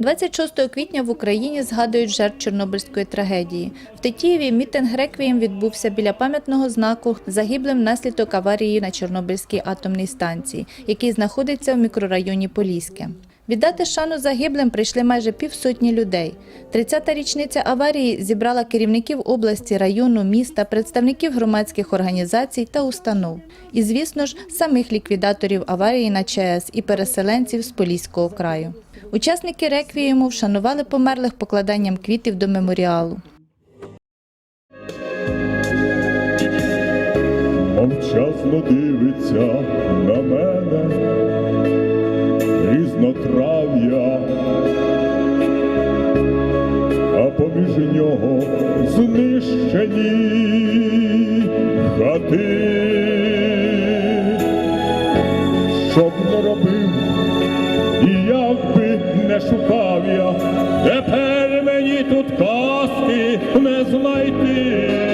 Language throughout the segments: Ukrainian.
26 квітня в Україні згадують жертв Чорнобильської трагедії. В Тетіїві мітинг реквієм відбувся біля пам'ятного знаку загиблим внаслідок аварії на Чорнобильській атомній станції, який знаходиться в мікрорайоні Поліське. Віддати шану загиблим прийшли майже півсотні людей. 30-та річниця аварії зібрала керівників області, району, міста, представників громадських організацій та установ. І, звісно ж, самих ліквідаторів аварії на ЧАЕС і переселенців з Поліського краю. Учасники реквієму вшанували померлих покладанням квітів до меморіалу. мовчазно дивиться на мене знищені хати, щоб не робив, і як би не шукав я, тепер мені тут казки не знайти.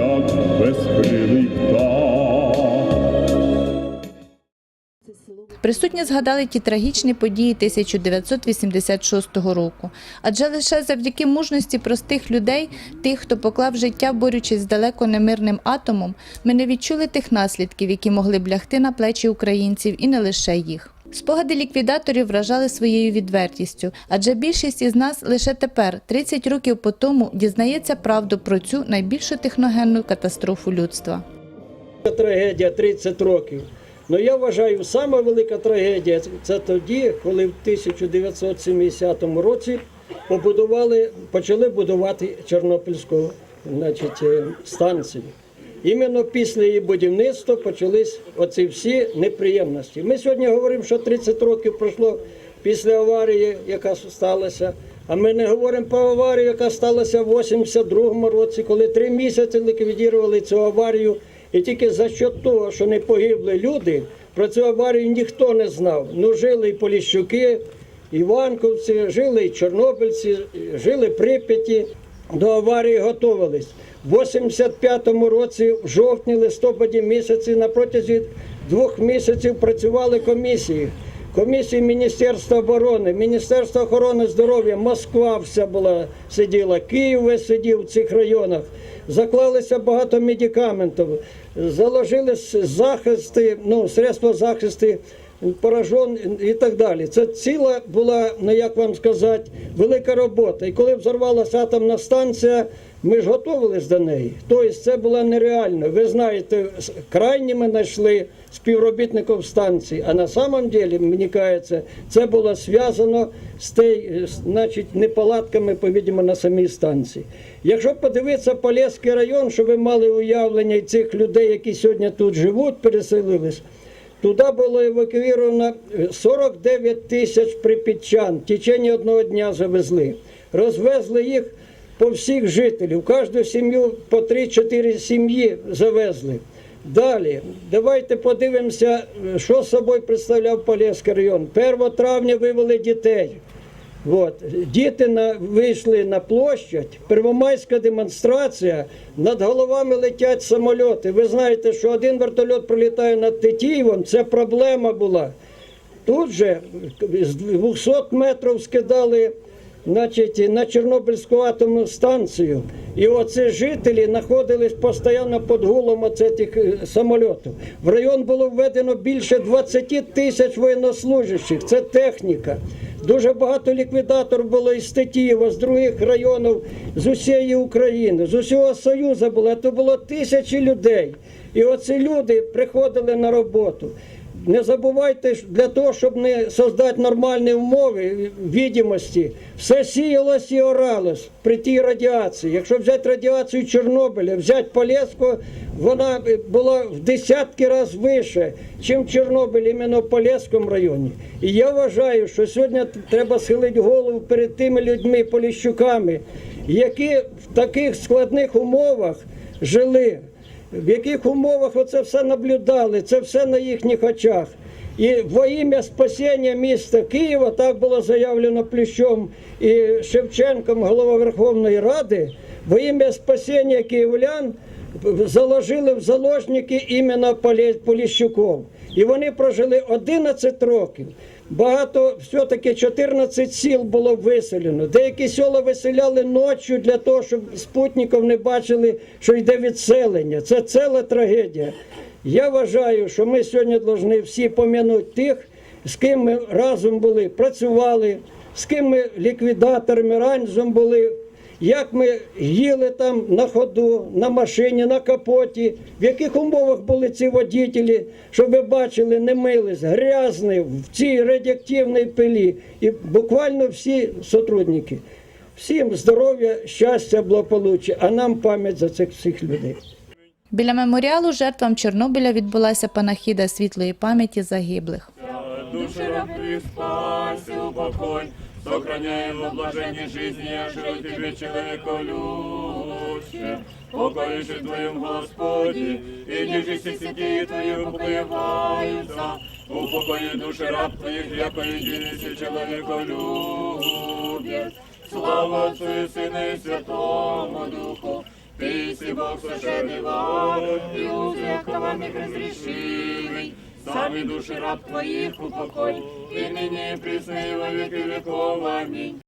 Як безкрилий птах. Присутні згадали ті трагічні події 1986 року. Адже лише завдяки мужності простих людей, тих, хто поклав життя, борючись з далеко немирним атомом, ми не відчули тих наслідків, які могли б лягти на плечі українців і не лише їх. Спогади ліквідаторів вражали своєю відвертістю, адже більшість із нас лише тепер, 30 років по тому, дізнається правду про цю найбільшу техногенну катастрофу людства. Трагедія 30 років. Ну я вважаю, сама велика трагедія це тоді, коли в 1970 році побудували, почали будувати Чорнобильську значить, е, станцію. Іменно після її будівництва почались оці всі неприємності. Ми сьогодні говоримо, що 30 років пройшло після аварії, яка сталася. А ми не говоримо про аварію, яка сталася в 82-му році, коли три місяці ліквідували цю аварію. І тільки за що того, що не погибли люди, про цю аварію ніхто не знав. Ну жили і Поліщуки, Іванковці, жили і Чорнобильці, жили Прип'яті, до аварії готувались. В 85-му році, в жовтні, листопаді місяці, на протязі двох місяців працювали комісії. Комісії Міністерства оборони, Міністерства охорони здоров'я, Москва вся була сиділа, Київ весь сидів в цих районах. Заклалися багато медикаментів, заложили захисти, ну, средства захисту поражен і так далі. Це ціла була, ну як вам сказати, велика робота. І коли взорвалася атомна станція, ми ж готувалися до неї. Тобто це було нереально. Ви знаєте, крайніми знайшли співробітників станції, а на самом деле, мені кажеться, це було зв'язано з тей, значить, неполадками, по-видимо, на самій станції. Якщо подивитися Полєський район, щоб ви мали уявлення цих людей, які сьогодні тут живуть, переселились, Туди було евакуйовано е, 49 тисяч припітчан. В течение одного дня завезли. Розвезли їх по всіх жителів. Кожну сім'ю по 3-4 сім'ї завезли. Далі, давайте подивимося, е, що собою представляв Полєський район. 1 травня вивели дітей. От. Діти на, вийшли на площадь, первомайська демонстрація, над головами летять самольоти. Ви знаєте, що один вертольот прилітає над Тетіївом, це проблема була. Тут же з 200 метрів скидали значить, на Чорнобильську атомну станцію. І оці жителі знаходились постійно під гулом оцих е, самольотів. В район було введено більше 20 тисяч воєннослужащих. Це техніка. Дуже багато ліквідаторів було із Тетіїва, з других районів, з усієї України, з усього Союзу було. Це було тисячі людей. І оці люди приходили на роботу. Не забувайте, для того, щоб не создати нормальні умови відомості, все сіялось і оралось при тій радіації. Якщо взяти радіацію Чорнобиля, взяти Полєську, вона була в десятки разів вище, ніж в Чорнобилі, іменно в Полєському районі. І я вважаю, що сьогодні треба схилити голову перед тими людьми, поліщуками, які в таких складних умовах жили. В яких умовах оце все наблюдали, це все на їхніх очах. І во ім'я спасіння міста Києва, так було заявлено Плющом і Шевченком, голова Верховної Ради, во ім'я спасіння київлян заложили в заложники Полє- Поліщуков. І вони прожили 11 років. Багато, все-таки 14 сіл було виселено. Деякі села виселяли ночі для того, щоб спутників не бачили, що йде відселення. Це ціла трагедія. Я вважаю, що ми сьогодні повинні всі пом'янути тих, з ким ми разом були, працювали, з ким ми ліквідаторами разом були, як ми їли там на ходу, на машині, на капоті, в яких умовах були ці водітелі, щоб ви бачили, не мились, грязні в цій радіоактивній пилі. І буквально всі сотрудники. Всім здоров'я, щастя, благополуччя, а нам пам'ять за цих всіх людей. Біля меморіалу жертвам Чорнобиля відбулася панахіда світлої пам'яті загиблих. Души рабы спаси, упокой, сохраняй во блаженной жизни, ожил тебе человеку люще. Покоишь в Твоем Господи, и ниже все сети Твои уплываются. Упокои души раб Твоих, яко единицы человеку любит. Слава Отцу и Сыну и Святому Духу, Ты си Бог совершенный вор, и узрях коварных разрешимый. Сами душі раб твоїх упокой, і нині, и присно и во веки веков. Аминь.